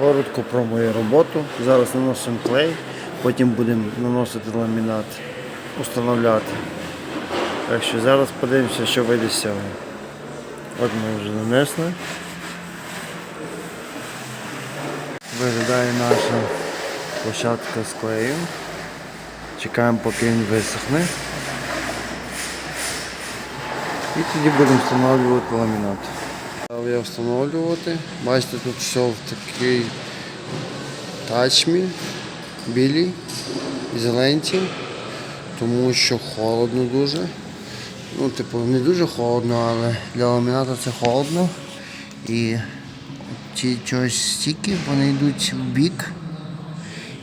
Коротко про мою роботу. Зараз наносимо клей, потім будемо наносити ламінат, установляти. Так що зараз подивимося, що вийде з цього. От ми вже нанесли. Виглядає наша площадка з клею. Чекаємо, поки він висохне. І тоді будемо встановлювати ламінат. Став я встановлювати. Бачите, тут все в такий тачмі, білій, зеленці, тому що холодно дуже. Ну, типу, не дуже холодно, але для ламіната це холодно. І ці чогось стіки, вони йдуть в бік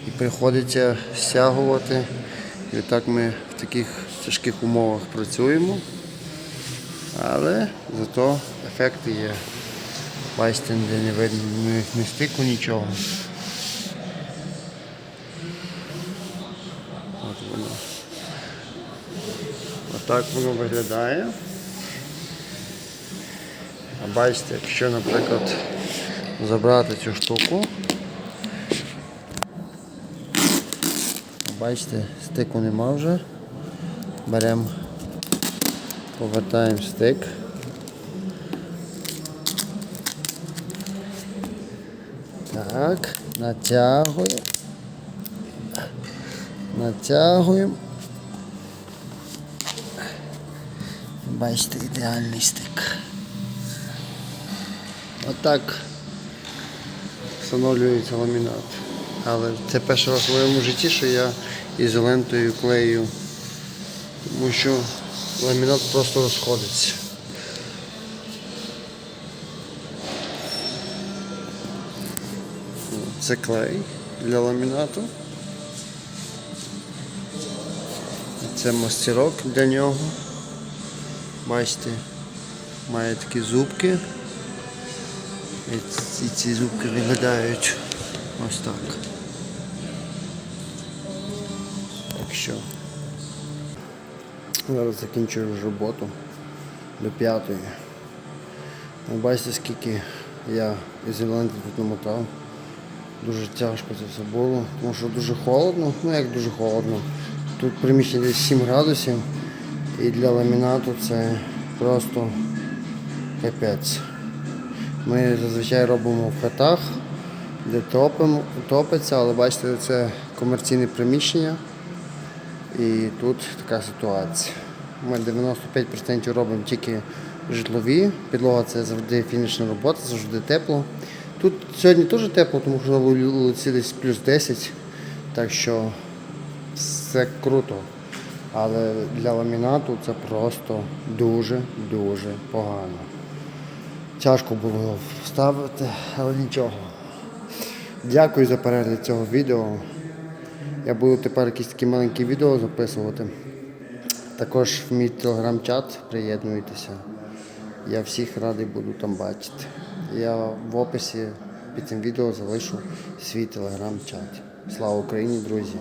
і приходиться стягувати. І отак ми в таких тяжких умовах працюємо. Але зато ефекти є. Бачите, де не видно ні стику, нічого. От воно. Отак воно виглядає. А бачите, якщо, наприклад, забрати цю штуку, бачите, стику нема вже. Беремо Повертаємо стик. Так, натягуємо. Натягуємо. Бачите, ідеальний стик. Отак встановлюється ламінат. Але це перший раз в моєму житті, що я ізолентою клею, тому що ламінат просто розходиться. Це клей для ламінату. Це мастерок для нього. Бачите, має такі зубки. І ці, зубки виглядають ось так. Так що. Зараз закінчую роботу до п'ятої. Бачите, скільки я ізоленти тут намотав. Дуже тяжко це все було, тому що дуже холодно, ну як дуже холодно. Тут приміщення десь 7 градусів і для ламінату це просто капець. Ми зазвичай робимо в хатах, де топимо, топиться, але бачите, це комерційне приміщення. І тут така ситуація. Ми 95% робимо тільки житлові. Підлога це завжди фінішна робота, завжди тепло. Тут сьогодні теж тепло, тому що на вулиці десь плюс 10, так що все круто. Але для ламінату це просто дуже-дуже погано. Тяжко було вставити, але нічого. Дякую за перегляд цього відео. Я буду тепер якісь такі маленькі відео записувати. Також в мій телеграм-чат приєднуйтеся. Я всіх радий буду там бачити. Я в описі під цим відео залишу свій телеграм-чат. Слава Україні, друзі!